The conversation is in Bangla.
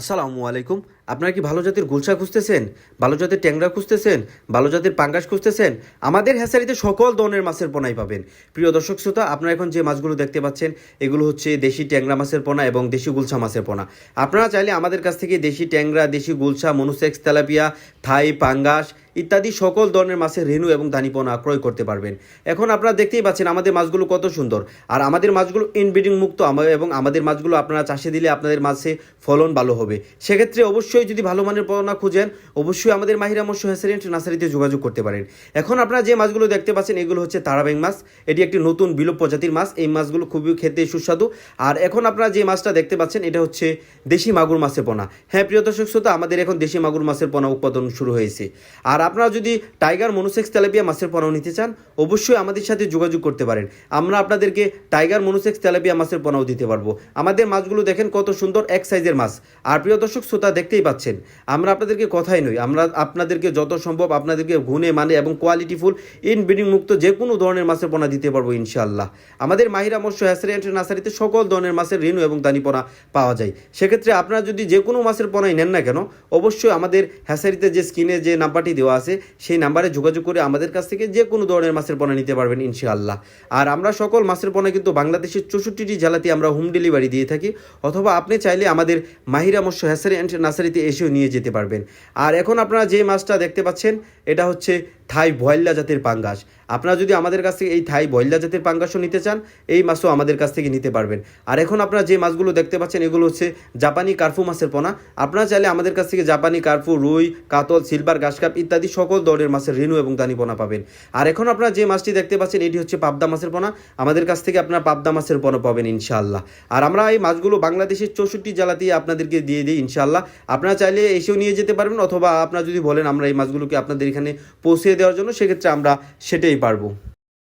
আসসালামু আলাইকুম। আপনারা কি ভালো জাতের গুলশা খুঁজতেছেন? ভালো জাতের ট্যাংরা খুঁজতেছেন? ভালো জাতের পাঙ্গাস খুঁজতেছেন? আমাদের হ্যাসারিতে সকল ধরনের মাছের পোনাই পাবেন। প্রিয় দর্শক শ্রোতা, আপনারা এখন যে মাছগুলো দেখতে পাচ্ছেন, এগুলো হচ্ছে দেশি ট্যাংরা মাছের পোনা এবং দেশি গুলশা মাছের পোনা। আপনারা চাইলে আমাদের কাছ থেকে দেশি ট্যাংরা, দেশি গুলশা, মনুসেক্স, তেলাপিয়া, থাই, পাঙ্গাস ইত্যাদি সকল ধরনের মাছের রেণু এবং দানিপনা ক্রয় করতে পারবেন। এখন আপনারা দেখতেই পাচ্ছেন আমাদের মাছগুলো কত সুন্দর। আর আমাদের মাছগুলো ইনব্রিডিং মুক্ত এবং আমাদের মাছগুলো আপনারা চাষে দিলে আপনাদের মাছে ফলন ভালো হবে। সেক্ষেত্রে অবশ্যই যদি ভালো মানের পোনা খুঁজেন, অবশ্যই আমাদের মাহিরা মৎস্য হ্যাসারেন্ট নার্সারিতে যোগাযোগ করতে পারেন। এখন আপনারা যে মাছগুলো দেখতে পাচ্ছেন, এগুলো হচ্ছে তারাব্যাং মাছ। এটি একটি নতুন বিলোপ প্রজাতির মাছ। এই মাছগুলো খুবই খেতে সুস্বাদু। আর এখন আপনারা যে মাছটা দেখতে পাচ্ছেন, এটা হচ্ছে দেশি মাগুর মাছের পোনা। হ্যাঁ প্রিয় দর্শক শ্রোতা, আমাদের এখন দেশি মাগুর মাছের পোনা উৎপাদন শুরু হয়েছে। আর আপনারা যদি টাইগার মনোসেক্স তেলাপিয়া মাছের পোনাও নিতে চান, অবশ্যই আমাদের সাথে যোগাযোগ করতে পারেন। আমরা আপনাদেরকে টাইগার মনোসেক্স তেলাপিয়া মাছের পোনাও দিতে পারব। আমাদের মাছগুলো দেখেন কত সুন্দর এক সাইজের মাছ। আর প্রিয় দর্শক, শ্রোতা দেখতেই পাচ্ছেন, আমরা আপনাদেরকে কথাই নই, আমরা আপনাদেরকে যত সম্ভব আপনাদেরকে গুণে মানে এবং কোয়ালিটিফুল ইন ব্রিডিং মুক্ত যে কোনো ধরনের মাছের পোনা দিতে পারব ইনশাআল্লাহ। আমাদের মাহিরা মৎস্য হ্যাসারি অ্যান্ড নার্সারিতে সকল ধরনের মাছের রেণু এবং দানি পোনা পাওয়া যায়। সেক্ষেত্রে আপনারা যদি যে কোনো মাছের পোনাই নেন না কেন, অবশ্যই আমাদের হ্যাসারিতে যে স্ক্রিনে যে নাম্বারটি দেওয়া আছে, সেই নাম্বারে যোগাযোগ করে আমাদের কাছ থেকে যে কোনো ধরনের মাছের পোনা নিতে পারবেন, ইনশাআল্লাহ। আর আমরা সকল মাছের পোনা কিন্তু বাংলাদেশের চৌষট্টিটি জেলাতে আমরা হোম ডেলিভারি দিয়ে থাকি, অথবা আপনি চাইলে আমাদের মাহিরা মৎস্য হ্যাসারি অ্যান্ড নার্সারিতে এসেও নিয়ে যেতে পারবেন। আর এখন আপনারা যে মাছটা দেখতে পাচ্ছেন, এটা হচ্ছে থাই ভয়ল্লা জাতের পাঙ্গাস। আপনারা যদি আমাদের কাছ থেকে এই থাই ভয়ল্লা জাতের পাঙ্গাসও নিতে চান, এই মাছও আমাদের কাছ থেকে নিতে পারবেন। আর এখন আপনারা যে মাছগুলো দেখতে পাচ্ছেন, এগুলো হচ্ছে জাপানি কার্ফু মাছের পোনা। আপনারা চাইলে আমাদের কাছ থেকে জাপানি কার্ফু, রুই, কাতল, সিলভার, ঘাসকাপ ইত্যাদি সকল ধরনের মাছের রেণু এবং দানি পোনা পাবেন। আর এখন আপনারা যে মাছটি দেখতে পাচ্ছেন, এটি হচ্ছে পাবদা মাছের পোনা। আমাদের কাছ থেকে আপনারা পাবদা মাছের পোনা পাবেন ইনশাআল্লাহ। আর আমরা এই মাছগুলো বাংলাদেশের চৌষট্টি জেলাতেই আপনাদেরকে দিয়ে দিই ইনশাআল্লাহ। আপনারা চাইলে এসেও নিয়ে যেতে পারবেন, অথবা আপনারা যদি বলেন আমরা এই মাছগুলোকে আপনাদের এখানে পৌঁছে দেওয়ার জন্য সেক্ষেত্রে আমরা সেটাই পারব।